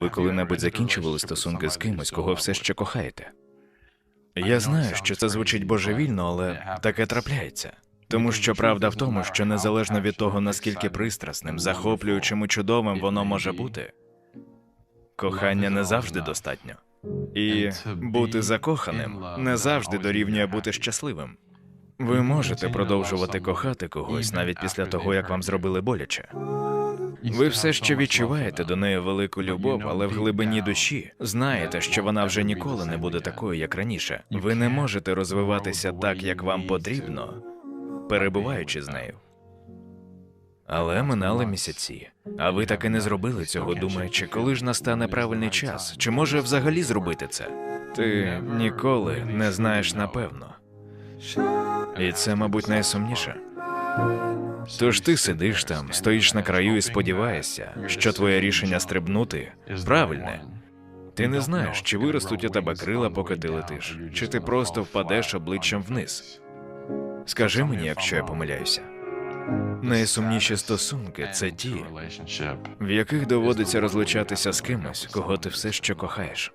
Ви коли-небудь закінчували стосунки з кимось, кого все ще кохаєте? Я знаю, що це звучить божевільно, але таке трапляється. Тому що правда в тому, що незалежно від того, наскільки пристрасним, захоплюючим і чудовим воно може бути, кохання не завжди достатньо. І бути закоханим не завжди дорівнює бути щасливим. Ви можете продовжувати кохати когось навіть після того, як вам зробили боляче. Ви все ще відчуваєте до неї велику любов, але в глибині душі знаєте, що вона вже ніколи не буде такою, як раніше. Ви не можете розвиватися так, як вам потрібно, перебуваючи з нею. Але минали місяці, а ви так і не зробили цього, думаючи, коли ж настане правильний час, чи може взагалі зробити це? Ти ніколи не знаєш напевно. І це, мабуть, найсумніше. Тож ти сидиш там, стоїш на краю і сподіваєшся, що твоє рішення стрибнути правильне. Ти не знаєш, чи виростуть у тебе крила, поки ти летиш, чи ти просто впадеш обличчям вниз. Скажи мені, якщо я помиляюся. Найсумніші стосунки це ті, в яких доводиться розлучатися з кимось, кого ти все ще кохаєш.